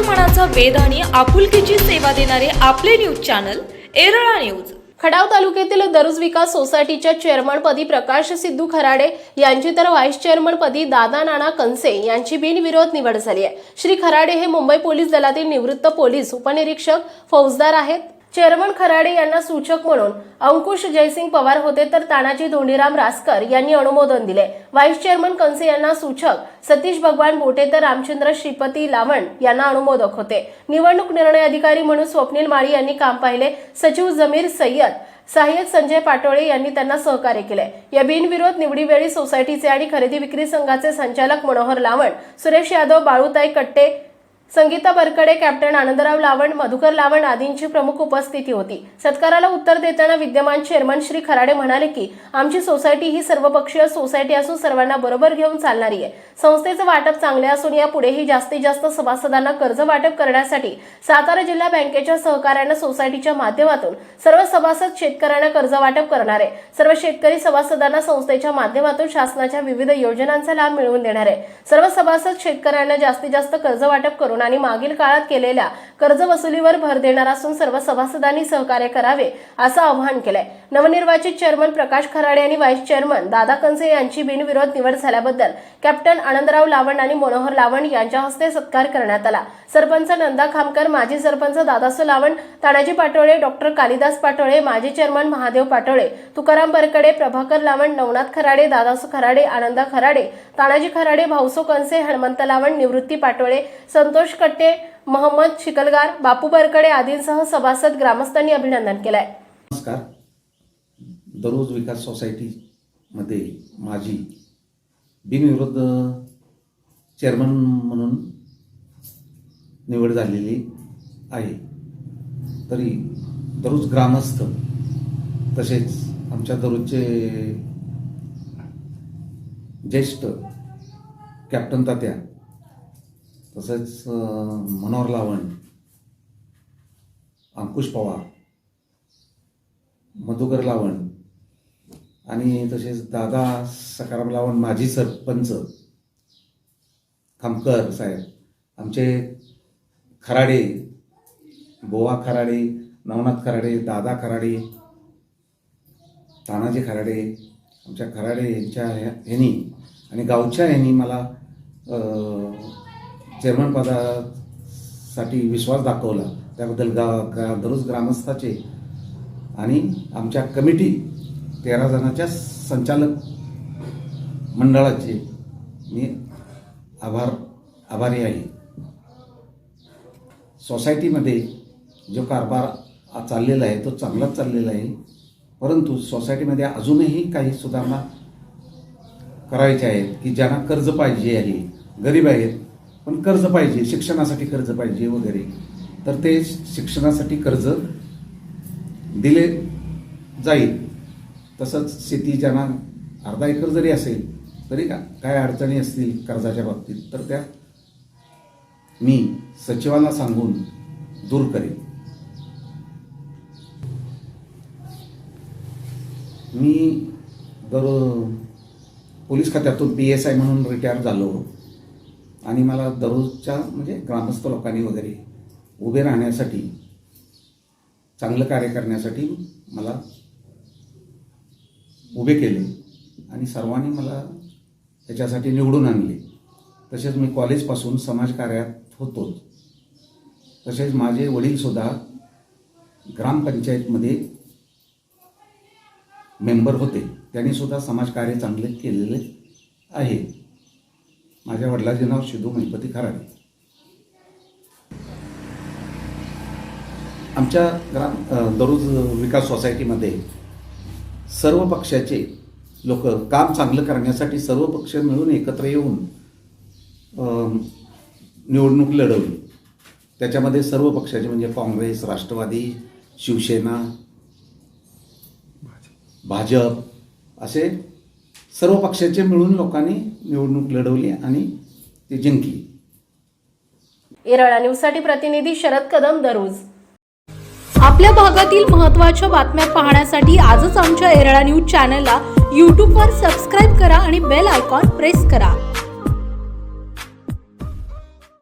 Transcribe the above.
मनाचा वेध आणि आपुलकीची सेवा देणारे आपले news channel Erala news. Khadav तालुक्यातील दरुज विकास सोसायटीच्या चेअरमनपदी प्रकाश सिद्धू खराडे यांची तर व्हाईस चेअरमनपदी दादा नाना कंसे यांची बिनविरोध निवड झाली आहे. श्री खराडे हे मुंबई पोलीस दलातील निवृत्त पोलीस उपनिरीक्षक फौजदार आहेत. चेअरमन खराडे यांना सूचक म्हणून अंकुश जयसिंग पवार होते तर तानाजी धोंडीराम रासकर यांनी अनुमोदन दिले. व्हाईस चेअरमन कंसे यांना सूचक सतीश भगवान बोटे तर रामचंद्र श्रीपती लावण यांना अनुमोदक होते. निवडणूक निर्णय अधिकारी म्हणून स्वप्नील माळी यांनी काम पाहिले. सचिव जमीर सय्यद सहाय्यक संजय पाटोळे यांनी त्यांना सहकार्य केले. या बिनविरोध निवडीवेळी सोसायटीचे आणि खरेदी विक्री संघाचे संचालक मनोहर लावण सुरेश यादव बाळूताई कट्टे संगीता बरकडे कॅप्टन आनंदराव लावण मधुकर लावण आदींची प्रमुख उपस्थिती होती. सत्काराला उत्तर देताना विद्यमान चेअरमन श्री खराडे म्हणाले की आमची सोसायटी ही सर्वपक्षीय सोसायटी असून सर्वांना बरोबर घेऊन चालणारी आहे. संस्थेचं वाटप चांगले असून यापुढेही जास्तीत जास्त सभासदांना कर्ज वाटप करण्यासाठी सातारा जिल्हा बँकेच्या सहकार्यानं सोसायटीच्या माध्यमातून सर्व सभासद शेतकऱ्यांना कर्ज वाटप करणार आहे. सर्व शेतकरी सभासदांना संस्थेच्या माध्यमातून शासनाच्या विविध योजनांचा लाभ मिळवून देणार आहे. सर्व सभासद शेतकऱ्यांना जास्तीत जास्त कर्ज वाटप करून आणि मागील काळात केलेल्या कर्ज वसुलीवर भर देणार असून सर्व सभासदांनी सहकार्य करावे असं आवाहन केलंय. नवनिर्वाचित चेअरमन प्रकाश खराडे आणि व्हाईस चेअरमन दादा कंसे यांची बिनविरोध निवड झाल्याबद्दल कॅप्टन आनंदराव लावण आणि मनोहर लावण यांच्या हस्ते सत्कार करण्यात आला. सरपंच नंदा खामकर माजी सरपंच दादासो लावण तानाजी पाटोळे डॉक्टर कालिदास पाटोळे माजी चेअरमन महादेव पाटोळे तुकाराम बरकडे प्रभाकर लावण नवनाथ खराडे दादासो खराडे आनंदा खराडे तानाजी खराडे भाऊसो कंसे हनुमंत लावण निवृत्ती पाटोळे संतोष कट्टे महम्मद शिकलगार बापू बरकडे आदींसह सभासद ग्रामस्थांनी अभिनंदन केलंय. नमस्कार. दररोज विकास सोसायटीमध्ये माझी बिनविरोध चेअरमन म्हणून निवड झालेली आहे. तरी दररोज ग्रामस्थ तसेच आमच्या दररोजचे ज्येष्ठ कॅप्टन तात्या तसेच मनोहर लावण अंकुश पवार मधुकर लावण आणि तसेच दादा सकाराम लावण माजी सरपंच खामकर साहेब आमचे खराडे बोवा खराडे नवनाथ खराडे दादा खराडे तानाजी खराडे आमच्या खराडे यांच्या ह्या- ह्यांनी आणि गावच्या ह्यांनी मला चेअरमन पदासाठी विश्वास दाखवला. त्याबद्दल गा गा दररोज ग्रामस्थाचे आणि आमच्या कमिटी तेरा जणांच्या संचालक मंडळाचे मी आभार आभारी आहे. सोसायटीमध्ये जो कारभार चाललेला आहे तो चांगलाच चाललेला आहे. परंतु सोसायटीमध्ये अजूनही काही सुधारणा करायच्या आहेत की ज्यांना कर्ज पाहिजे आहे गरीब आहेत पण कर्ज पाहिजे शिक्षणासाठी कर्ज पाहिजे वगैरे. तर ते शिक्षणासाठी कर्ज दिले जाईल. तसंच शेती ज्यांना अर्धा एकर जरी असेल तरी का काय अडचणी असतील कर्जाच्या बाबतीत तर त्या मी सचिवांना सांगून दूर करेन. मी दर पोलीस खात्यातून पी एस आय म्हणून रिटायर झालो. आणि मला दररोजच्या म्हणजे ग्रामस्थ लोकांनी वगैरे उभे राहण्यासाठी चांगलं कार्य करण्यासाठी मला उभे केले आणि सर्वांनी मला त्याच्यासाठी निवडून आणले. तसेच मी कॉलेजपासून समाजकार्यात होतोच. तसेच माझे वडीलसुद्धा ग्रामपंचायतमध्ये मेंबर होते. त्यांनीसुद्धा समाजकार्य चांगले केलेले आहे. माझ्या वडिलाचे नाव शिदू महिपती खराडे. आमच्या ग्राम दररोज विकास सोसायटीमध्ये सर्व पक्षाचे लोक काम चांगलं करण्यासाठी सर्व पक्ष मिळून एकत्र येऊन निवडणूक लढवली. त्याच्यामध्ये सर्व पक्षाचे म्हणजे काँग्रेस राष्ट्रवादी शिवसेना भाजप असे सर्व पक्षाचे मिळून लोकांनी निवडणूक लढवली आणि ती जिंकली. येरळा न्यूजसाठी प्रतिनिधी शरद कदम दरुज आपल्या भागातील महत्त्वाच्या बातम्या पाहण्यासाठी आजच आमच्या एरळा न्यूज चॅनलला यूट्यूबवर सबस्क्राईब करा आणि बेल आयकॉन प्रेस करा.